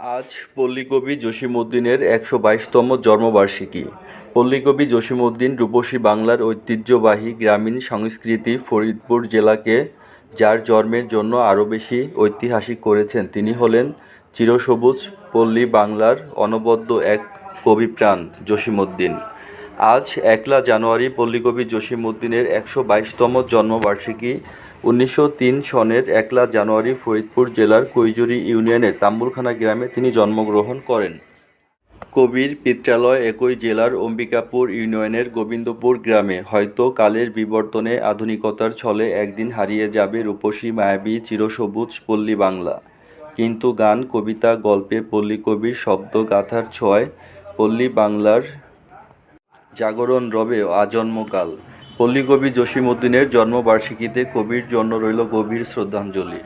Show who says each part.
Speaker 1: আজ পল্লীকবি জসীমউদ্দিনের একশো বাইশতম জন্মবার্ষিকী। পল্লীকবি জসীমউদ্দিন রূপসী বাংলার ঐতিহ্যবাহী গ্রামীণ সংস্কৃতি ফরিদপুর জেলাকে, যার জন্মের জন্য আরও বেশি ঐতিহাসিক করেছেন, তিনি হলেন চিরসবুজ পল্লী বাংলার অনবদ্য এক কবিপ্রাণ জসীমউদ্দিন। আজ একলা জানুয়ারি পল্লীকবি জসীমউদ্দিনের একশো বাইশতম জন্মবার্ষিকী উনিশশো তিন সনের একলা জানুয়ারি ফরিদপুর জেলার কৈজুরি ইউনিয়নের তাম্বুলখানা গ্রামে তিনি জন্মগ্রহণ করেন। কবির পিত্রালয় একই জেলার অম্বিকাপুর ইউনিয়নের গোবিন্দপুর গ্রামে। হয়তো কালের বিবর্তনে আধুনিকতার ছলে একদিন হারিয়ে যাবে রূপসী, মায়াবী, চিরসবুজ পল্লী বাংলা। কিন্তু গান, কবিতা, গল্পে পল্লীকবির শব্দ গাথার ছয় পল্লী বাংলার জাগরণ রবে আজন্মকাল। পল্লীকবি জসীমউদ্দিনের জন্মবার্ষিকীতে কবির জন্য রইল গভীর শ্রদ্ধাঞ্জলি।